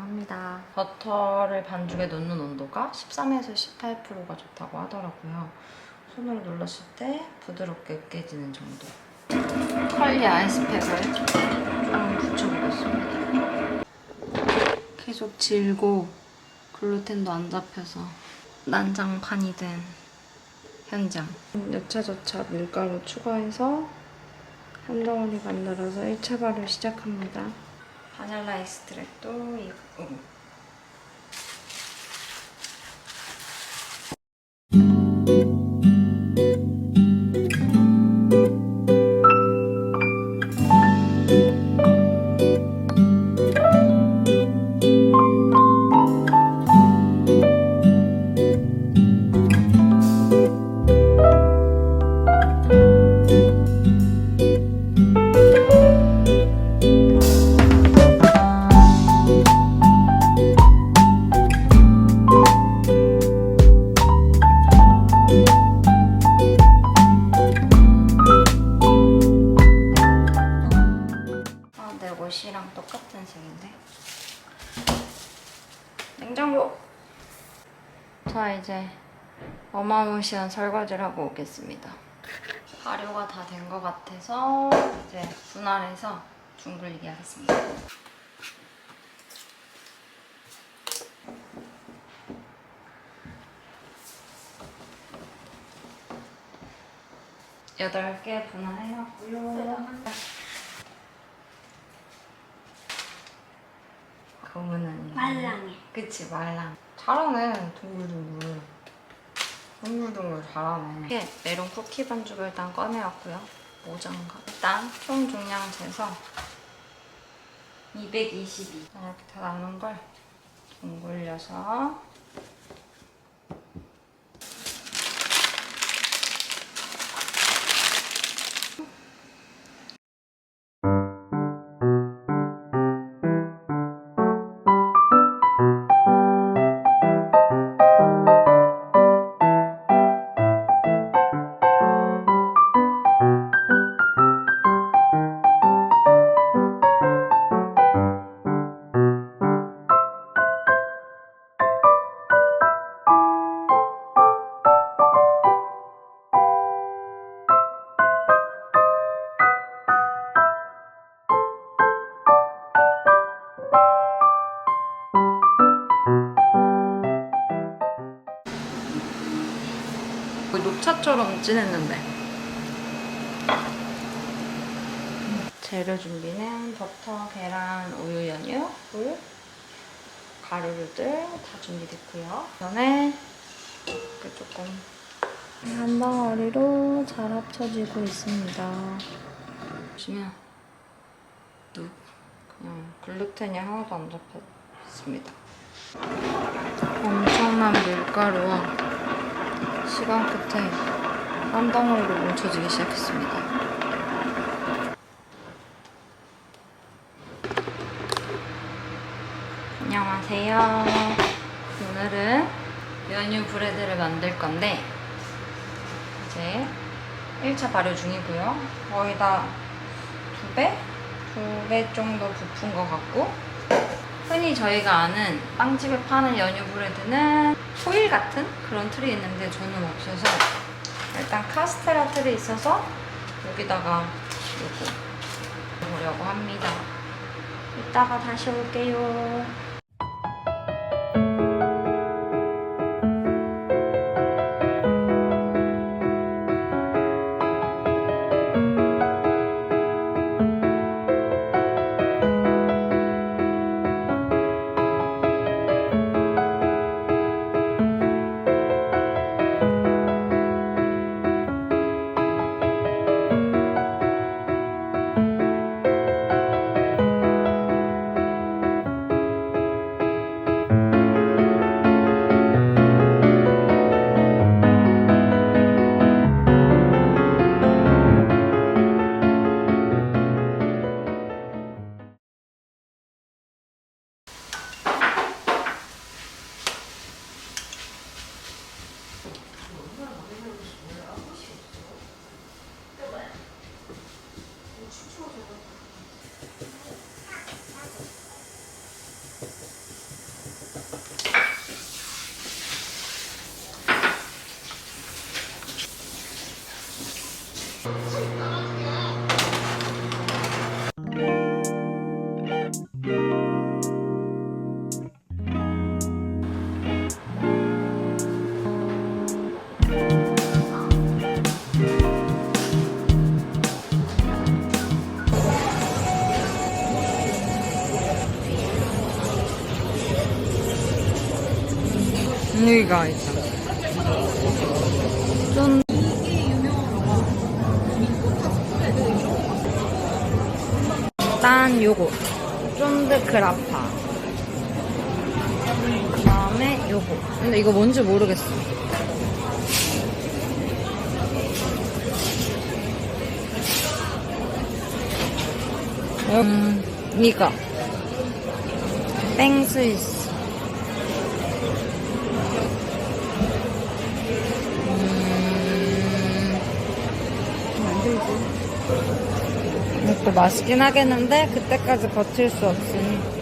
합니다. 버터를 반죽에 넣는 온도가 13에서 18%가 좋다고 하더라고요. 손으로 눌렀을 때 부드럽게 으깨지는 정도. 컬리 아이스팩을 좀 붙여보겠습니다. 계속 질고 글루텐도 안 잡혀서 난장판이 된 현장. 여차저차 밀가루 추가해서 한 덩어리 만들어서 1차 발효 시작합니다. 바닐라 익스트랙도 있고 옷이랑 똑같은 색인데. 냉장고. 자, 이제 어마무시한 설거지를 하고 오겠습니다. 발효가 다 된 것 같아서 이제 분할해서 둥글리게 하겠습니다. 여덟 개 분할해놨고요. 그거는 말랑해. 그치 말랑. 잘하네 동글동글. 동글동글 잘하네. 이렇게 메론 쿠키 반죽을 일단 꺼내왔고요. 모장갑. 일단 총 중량 재서 222. 이렇게 다 남은 걸 둥글려서 거의 녹차처럼 진했는데. 재료 준비는 버터, 계란, 우유, 연유, 물, 가루류들 다 준비됐고요. 전에 그 조금 한 덩어리로 잘 합쳐지고 있습니다. 보시면 뚝 그냥 글루텐이 하나도 안 잡혔습니다. 엄청난 밀가루와 시간 끝에 한 덩어리로 뭉쳐지기 시작했습니다. 안녕하세요. 오늘은 연유 브레드를 만들 건데 이제 1차 발효 중이고요. 거의 다두 배? 두배 정도 부푼 것 같고 흔히 저희가 아는 빵집에 파는 연유 브레드는 호일 같은 그런 틀이 있는데 저는 없어서 일단 카스테라 틀이 있어서 여기다가 요거 보려고 합니다. 이따가 다시 올게요. 여기가 있다. 좀 일단 요거. 쫀드 크라파. 그 다음에 요거. 근데 이거 뭔지 모르겠어. 음, 이거. 땡 스위스. 음, 이것도 맛있긴 하겠는데, 그때까지 버틸 수 없으니.